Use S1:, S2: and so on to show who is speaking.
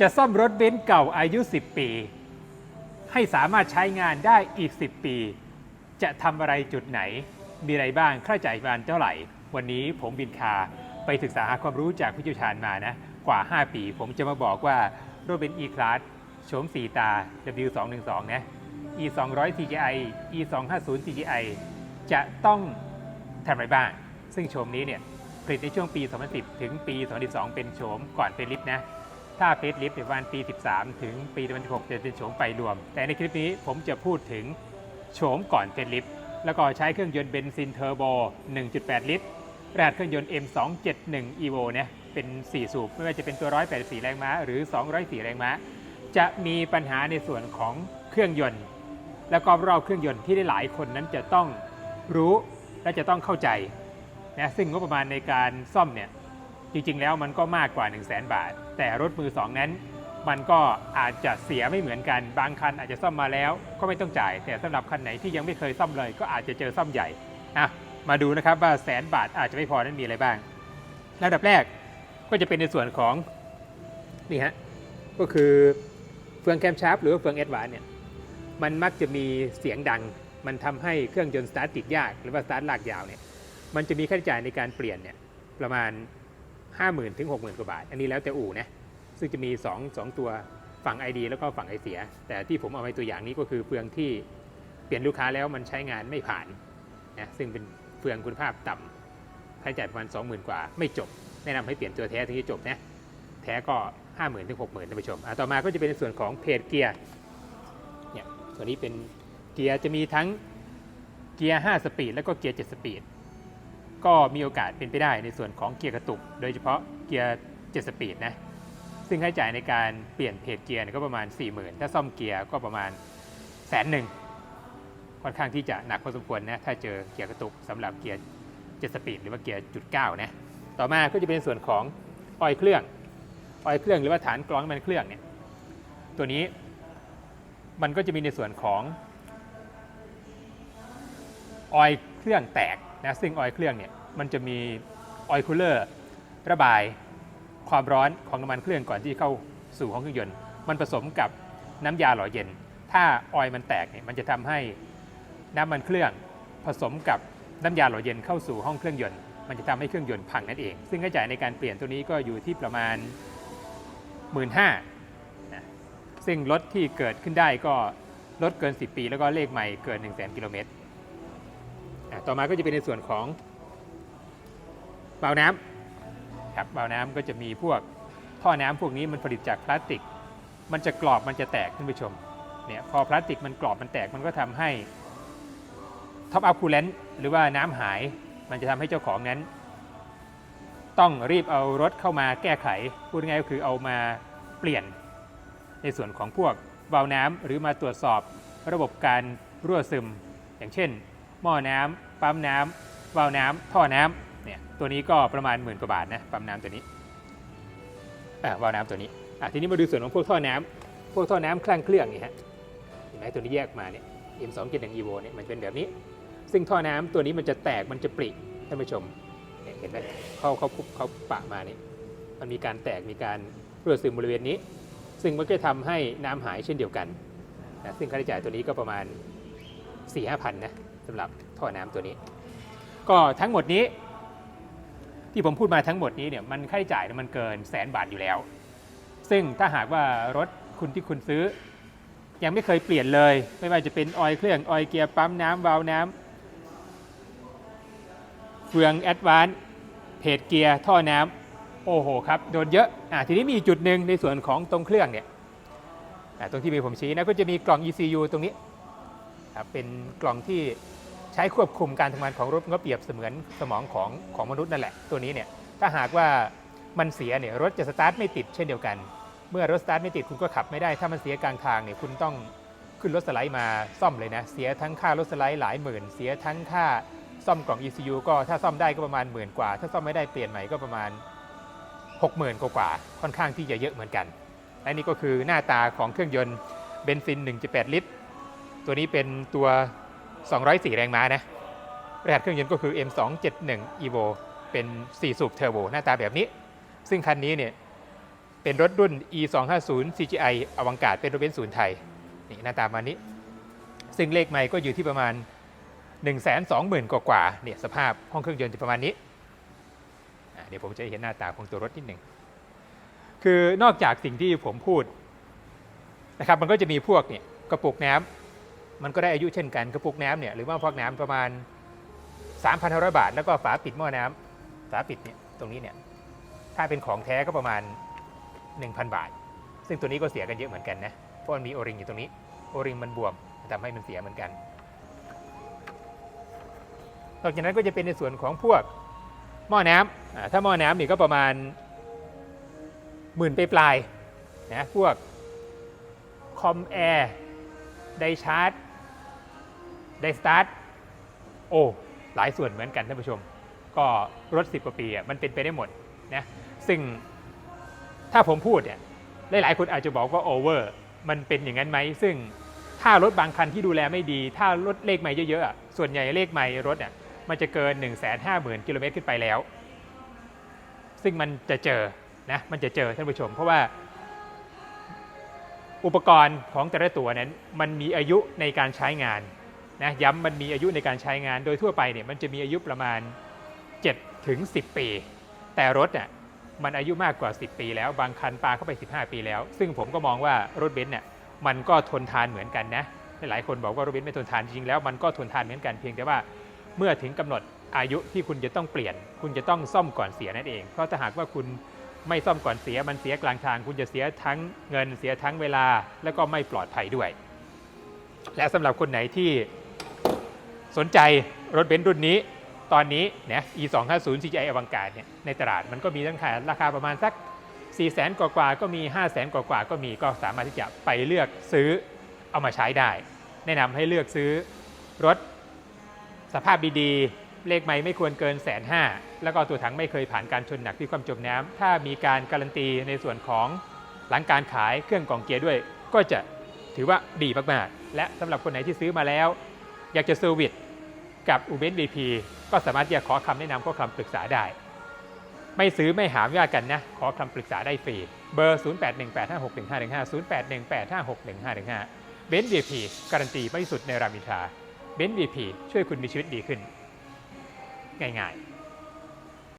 S1: จะซ่อมรถเบนซ์เก่าอายุ 10 ปี ให้สามารถใช้งานได้อีก 10 ปี จะทำอะไรจุดไหน มีอะไรบ้างค่าจ่ายประมาณเท่าไหร่ วันนี้ผมบินคาไปศึกษาหาความรู้จากผู้เชี่ยวชาญมานะ กว่า 5 ปี ผมจะมาบอกว่ารถเบนซ์ E-Class โฉม4ตา W212 นะ E200 TGI E250 TGI จะต้องทำอะไรบ้าง ซึ่งโฉมนี้เนี่ยผลิตในช่วงปี 2010 ถึงปี 2012 เป็นโฉมก่อนเฟลิฟต์นะ ถ้าเฟซลิฟต์ในประมาณปี 13 ถึงปี 2016 จะเป็นโฉมไฟรวม แต่ในคลิปนี้ผมจะพูดถึงโฉมก่อนเฟซลิฟต์แล้วก็ใช้เครื่องยนต์เบนซินเทอร์โบ 1.8 ลิตรรหัสเครื่องยนต์ M271 Evo เนี่ยเป็น 4 สูบ ไม่ว่าจะเป็นตัว 184 แรงม้า หรือ 204 แรงม้า จะมีปัญหาในส่วนของเครื่องยนต์ แล้วก็รอบเครื่องยนต์ที่ได้หลายคนนั้นจะต้องรู้และจะต้องเข้าใจนะซึ่งงบประมาณในการซ่อมเนี่ย จริงๆ แล้วมันก็มากกว่า 1 0 0 0 0แบาท แต่รถมือ 2 นั้น มันก็อาจจะเสียไม่เหมือนกัน บางคันอาจจะซ่อมมาแล้วก็ไม่ต้องจ่าย แต่สำหรับคันไหนที่ยังไม่เคยซ่อมเลย ก็อาจจะเจอซ่อมใหญ่อะมาดูนะครับว่าแสนบาทอาจจะไม่พอนั้นมีอะไรบ้างลำดับแรกก็จะเป็นในส่วนของนี่ฮะก็คือเฟืองแคมชาร์ปหรือว่าเฟืองแอดวานเนี่ยมันมักจะมีเสียงดัง มันทำให้เครื่องยนต์สตาร์ทติดยาก หรือว่าสตาร์ทลากยาวเนี่ยมันจะมีค่าใช้จ่ายในการเปลี่ยนเนี่ยประมาณ 50,000 ถึง 60,000 กว่าบาท อันนี้แล้วแต่อู่นะ ซึ่งจะมี 2 2 ตัวฝั่ง ID แล้วก็ฝั่งไอเสีย แต่ที่ผมเอาไว้ตัวอย่างนี้ก็คือเฟืองที่เปลี่ยนลูกค้าแล้วมันใช้งานไม่ผ่านนะซึ่งเป็นเฟืองคุณภาพต่ำค่าใช้จ่ายประมาณ 20,000 กว่า ไม่จบ แนะนำให้เปลี่ยนตัวแท้ถึงจะจบนะแท้ก็ 50,000 ถึง 60,000ท่านผู้ชมอะต่อมาก็จะเป็นในส่วนของเพจเกียร์เนี่ยตัวนี้เป็นเกียร์จะมีทั้งเกียร์ 5 สปีดแล้วก็เกียร์ 7 สปีด ก็มีโอกาสเป็นไปได้ในส่วนของเกียร์กระตุก โดยเฉพาะเกียร์7สปีดนะซึ่งค่าใช้จ่ายในการเปลี่ยนเพจเกียร์ก็ประมาณ 40,000 ถ้าซ่อมเกียร์ก็ประมาณแสนหนึ่งค่อนข้างที่จะหนักพอสมควรนะถ้าเจอเกียร์กระตุกสำหรับเกียร์7สปีดหรือว่าเกียร์จุดเก้านะต่อมาก็จะเป็นส่วนของออยเครื่องออยเครื่องหรือว่าฐานกรองน้ำมันเครื่องเนี่ยตัวนี้มันก็จะมีในส่วนของออยเครื่องแตก นะซึ่งออยล์เครื่องเนี่ยมันจะมีออยล์คูลเลอร์ระบายความร้อนของน้ำมันเครื่องก่อนที่เข้าสู่ห้องเครื่องยนต์ มันผสมกับน้ำยาหล่อเย็น ถ้าออยล์มันแตกเนี่ยมันจะทำให้น้ำมันเครื่องผสมกับน้ำยาหล่อเย็นเข้าสู่ห้องเครื่องยนต์ มันจะทำให้เครื่องยนต์พังนั่นเอง ซึ่งค่าใช้จ่ายในการเปลี่ยนตัวนี้ก็อยู่ที่ประมาณ 1 5ื่นนะซึ่งรถที่เกิดขึ้นได้ก็รถเกิน 10 ปี แล้วก็เลขใหม่เกิน 1 0 0 0 0แกิโลเมตร ต่อมาก็จะเป็นในส่วนของเบาน้ำครับเบาน้ำก็จะมีพวกท่อน้ำพวกนี้มันผลิตจากพลาสติก มันจะกรอบมันจะแตกท่านผู้ชมเนี่ยพอพลาสติกมันกรอบมันแตกมันก็ทำให้ท็อปอัพคูลเลนต์หรือว่าน้ำหาย มันจะทำให้เจ้าของนั้น ต้องรีบเอารถเข้ามาแก้ไขพูดง่ายก็คือเอามาเปลี่ยนในส่วนของพวกวาล์วน้ำหรือมาตรวจสอบระบบการรั่วซึม อย่างเช่น หม้อน้ำปั๊มน้ำวาล์วน้ำท่อน้ำเนี่ยตัวนี้ก็ประมาณหมื่นกว่าบาทนะปั๊มน้ำตัวนี้อ่าวาล์วน้ำตัวนี้อะทีนี้มาดูส่วนของพวกท่อน้ำพวกท่อน้ำคลั่งเครื่องนี่ฮะเห็นไหมตัวนี้แยกมาเนี่ย M271 Evo เนี่ยมันเป็นแบบนี้ ซึ่งท่อน้ำตัวนี้มันจะแตกมันจะปริท่านผู้ชมเห็นไหมเขาเขาเขาปะมาเนี่ยมันมีการแตกมีการรั่วซึมบริเวณนี้ ซึ่งมันก็ทำให้น้ำหายเช่นเดียวกันนะซึ่งค่าใช้จ่ายตัวนี้ก็ประมาณ4 5 0 0 0นะ สำหรับท่อน้ำตัวนี้ ก็ทั้งหมดนี้ ที่ผมพูดมาทั้งหมดนี้เนี่ยมันค่าใช้จ่ายมันเกินแสนบาทอยู่แล้ว ซึ่งถ้าหากว่ารถคุณที่คุณซื้อ ยังไม่เคยเปลี่ยนเลย ไม่ว่าจะเป็นออยเครื่องออยเกียร์ปั๊มน้ำวาล์วน้ำเฟืองแอดวานเพจเกียร์ท่อน้ำโอ้โหครับโดนเยอะอะทีนี้มีจุดหนึ่งในส่วนของตรงเครื่องเนี่ยตรงที่มีผมชี้นะก็จะมีกล่อง ECU ตรงนี้เป็นกล่องที่ ใช้ควบคุมการทำงานของรถก็เปรียบเสมือนสมองของของมนุษย์นั่นแหละ ตัวนี้เนี่ยถ้าหากว่ามันเสียเนี่ยรถจะสตาร์ทไม่ติดเช่นเดียวกัน เมื่อรถสตาร์ทไม่ติดคุณก็ขับไม่ได้ ถ้ามันเสียกลางทางเนี่ยคุณต้องขึ้นรถสไลด์มาซ่อมเลยนะ เสียทั้งค่ารถสไลด์หลายหมื่น เสียทั้งค่าซ่อมกล่อง ECU ก็ถ้าซ่อมได้ก็ประมาณหมื่นกว่า ถ้าซ่อมไม่ได้เปลี่ยนใหม่ก็ประมาณ 60,000กว่ากว่าค่อนข้างที่จะเยอะเหมือนกันและนี่ก็คือหน้าตาของเครื่องยนต์เบนซิน 1.8 ลิตร ตัวนี้เป็นตัว 204 แรงม้านะรหัสเครื่องยนต์ก็คือ M271 Evo เป็น 4 สูบเทอร์โบหน้าตาแบบนี้ ซึ่งคันนี้เนี่ยเป็นรถรุ่น e 2 5 0 CGI อวังการเป็นรถเบนซ์ศูนย์ไทย นี่หน้าตามานี้ ซึ่งเลขไม่ก็อยู่ที่ประมาณ 1 2 0 0 0 0 กว่ากว่าๆเนี่ยสภาพห้องเครื่องยนต์จะประมาณนี้ เดี๋ยวผมจะเห็นหน้าตาของตัวรถนิดหนึ่ง คือนอกจากสิ่งที่ผมพูดนะครับมันก็จะมีพวกเนี่ยกระปุกน้ำ มันก็ได้อายุเช่นกันกระปุกน้ำเนี่ยหรือว่าฟอกน้ำประมาณ 3,500 บาท แล้วก็ฝาปิดหม้อน้ำฝาปิดเนี่ยตรงนี้เนี่ยถ้าเป็นของแท้ก็ประมาณ 1,000 บาท ซึ่งตัวนี้ก็เสียกันเยอะเหมือนกันนะเพราะมันมีโอริงอยู่ตรงนี้โอริงมันบวมทำให้มันเสียเหมือนกันนอกจากนั้นก็จะเป็นในส่วนของพวกหม้อน้ำถ้าหม้อน้ำนี่ก็ประมาณหมื่นไปปลายนะพวกคอมแอร์ไดชาร์จ ได้สตาร์ทโอ้หลายส่วนเหมือนกันท่านผู้ชม ก็รถ 10กว่าปีอะมันเป็นไปได้หมดนะซึ่งถ้าผมพูดเนี่ยหลายๆคนอาจจะบอกว่าโอเวอร์มันเป็นอย่างนั้นไหม ซึ่งถ้ารถบางคันที่ดูแลไม่ดี ถ้ารถเลขไม่เยอะๆส่วนใหญ่เลขไม่รถอะมันจะเกิน 1 5 0 0 0 0กิโลเมตรขึ้นไปแล้ว ซึ่งมันจะเจอนะมันจะเจอท่านผู้ชม เพราะว่า อุปกรณ์ของแต่ละตัวนั้น มันมีอายุในการใช้งาน นะย้ำมันมีอายุในการใช้งานโดยทั่วไปเนี่ยมันจะมีอายุประมาณ7ถึง10 ปี แต่รถเนี่ยมันอายุมากกว่า 10 ปีแล้วบางคันปาเข้าไป 15 ปีแล้ว ซึ่งผมก็มองว่ารถเบนซ์เนี่ยมันก็ทนทานเหมือนกันนะหลายคนบอกว่ารถเบนซ์ไม่ทนทานจริงแล้วมันก็ทนทานเหมือนกันเพียงแต่ว่าเมื่อถึงกำหนดอายุที่คุณจะต้องเปลี่ยน คุณจะต้องซ่อมก่อนเสียนั่นเอง เพราะถ้าหากว่าคุณไม่ซ่อมก่อนเสียมันเสียกลางทาง คุณจะเสียทั้งเงินเสียทั้งเวลา แล้วก็ไม่ปลอดภัยด้วย และสำหรับคนไหนที่ สนใจรถเบนซ์รุ่นนี้ตอนนี้เนี่ย e 2 5 0 CGI อวังการเนี่ยในตลาดมันก็มีตั้งแต่ราคาประมาณสัก 4 0 0 0 0 0กว่าก็มี 5 0 0 0 0 0กว่าก็มีก็สามารถที่จะไปเลือกซื้อเอามาใช้ได้ แนะนำให้เลือกซื้อรถสภาพดีๆ เลขไม่ไม่ควรเกินแสนห้าแล้วก็ตัวถังไม่เคยผ่านการชนหนักที่ความจมน้ำถ้ามีการการันตีในส่วนของหลังการขายเครื่องกล่องเกียร์ด้วย ก็จะถือว่าดีมากๆ และสำหรับคนไหนที่ซื้อมาแล้ว อยากจะเซอร์วิส กับอูเบนบีพีก็สามารถที่จะขอคำแนะนำข้อคำปรึกษาได้ ไม่ซื้อไม่หามยากกันนะ ขอคำปรึกษาได้ฟรี เบอร์ 0818561515 0818561515 เบนซ์บีพีการันตีไม่สุดในรามินทาเบนซ์บีพีช่วยคุณมีชีวิตดีขึ้น ง่ายๆ